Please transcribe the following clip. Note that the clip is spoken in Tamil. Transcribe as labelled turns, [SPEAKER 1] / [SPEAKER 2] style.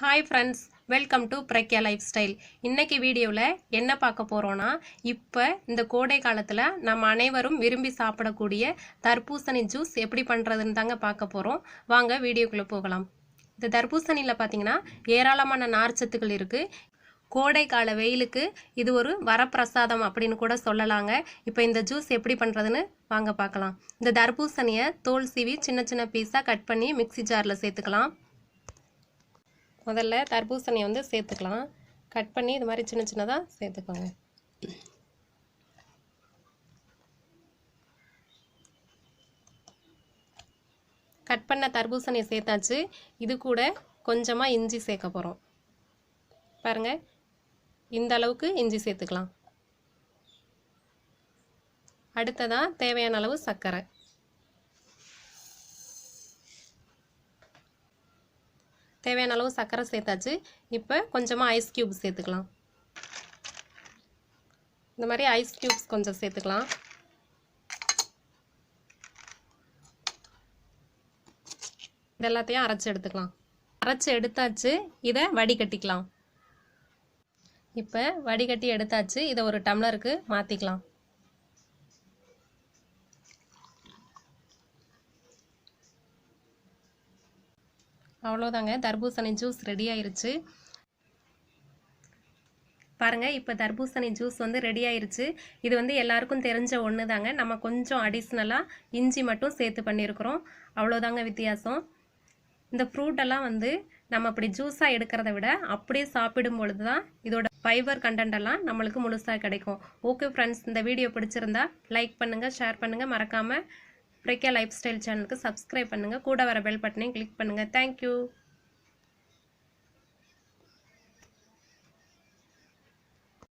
[SPEAKER 1] Hi friends welcome to Pragya life style இன்றைக்கி வீடியோவில் என்ன பார்க்க போகிறோன்னா இப்போ இந்த கோடை காலத்தில் நம்ம அனைவரும் விரும்பி சாப்பிடக்கூடிய தர்பூசணி ஜூஸ் எப்படி பண்ணுறதுன்னு தாங்க பார்க்க போகிறோம் வாங்க வீடியோக்குள்ளே போகலாம். இந்த தர்பூசணியில் பார்த்தீங்கன்னா ஏராளமான நார்ச்சத்துக்கள் இருக்குது கோடை கால வெயிலுக்கு இது ஒரு வரப்பிரசாதம் அப்படின்னு கூட சொல்லலாங்க. இப்போ இந்த ஜூஸ் எப்படி பண்ணுறதுன்னு வாங்க பார்க்கலாம். இந்த தர்பூசணியை தோல் சீவி சின்ன சின்ன பீஸாக கட் பண்ணி மிக்ஸி ஜாரில் சேர்த்துக்கலாம். முதல்ல தர்பூசணியை வந்து சேர்த்துக்கலாம். கட் பண்ணி இது மாதிரி சின்ன சின்னதாக சேர்த்துக்கோங்க. கட் பண்ண தர்பூசணியை சேர்த்தாச்சு. இது கூட கொஞ்சமாக இஞ்சி சேர்க்க போகிறோம் பாருங்கள் இந்த அளவுக்கு இஞ்சி சேர்த்துக்கலாம். அடுத்ததாக தேவையான அளவு சர்க்கரை. தேவையான அளவு சர்க்கரை சேர்த்தாச்சு. இப்போ கொஞ்சமாக ஐஸ் க்யூப் சேர்த்துக்கலாம். இந்த மாதிரி ஐஸ் க்யூப்ஸ் கொஞ்சம் சேர்த்துக்கலாம். இது எல்லாத்தையும் அரைச்சி எடுத்துக்கலாம். அரைச்சி எடுத்தாச்சு இதை வடிகட்டிக்கலாம். இப்போ வடிகட்டி எடுத்தாச்சு இதை ஒரு டம்ளருக்கு மாற்றிக்கலாம் அவ்வளோதாங்க தர்பூசணி ஜூஸ் ரெடி ஆயிருச்சு. பாருங்கள் இப்போ தர்பூசணி ஜூஸ் வந்து ரெடி ஆயிருச்சு. இது வந்து எல்லாருக்கும் தெரிஞ்ச ஒன்று தாங்க நம்ம கொஞ்சம் அடிஷ்னலாக இஞ்சி மட்டும் சேர்த்து பண்ணியிருக்கிறோம் அவ்வளோதாங்க வித்தியாசம். இந்த ஃப்ரூட்டெல்லாம் வந்து நம்ம அப்படி ஜூஸாக எடுக்கிறத விட அப்படியே சாப்பிடும் பொழுது தான் இதோட ஃபைபர் கண்டென்ட் எல்லாம் நம்மளுக்கு முழுசாக கிடைக்கும். ஓகே ஃப்ரெண்ட்ஸ் இந்த வீடியோ பிடிச்சிருந்தா லைக் பண்ணுங்கள் ஷேர் பண்ணுங்கள் மறக்காமல் பிரேக்கியா லைஃப் ஸ்டைல் சேனலுக்கு சப்ஸ்கிரைப் பண்ணுங்கள் கூட வர பெல் பட்டனையும் கிளிக் பண்ணுங்கள் தேங்க்யூ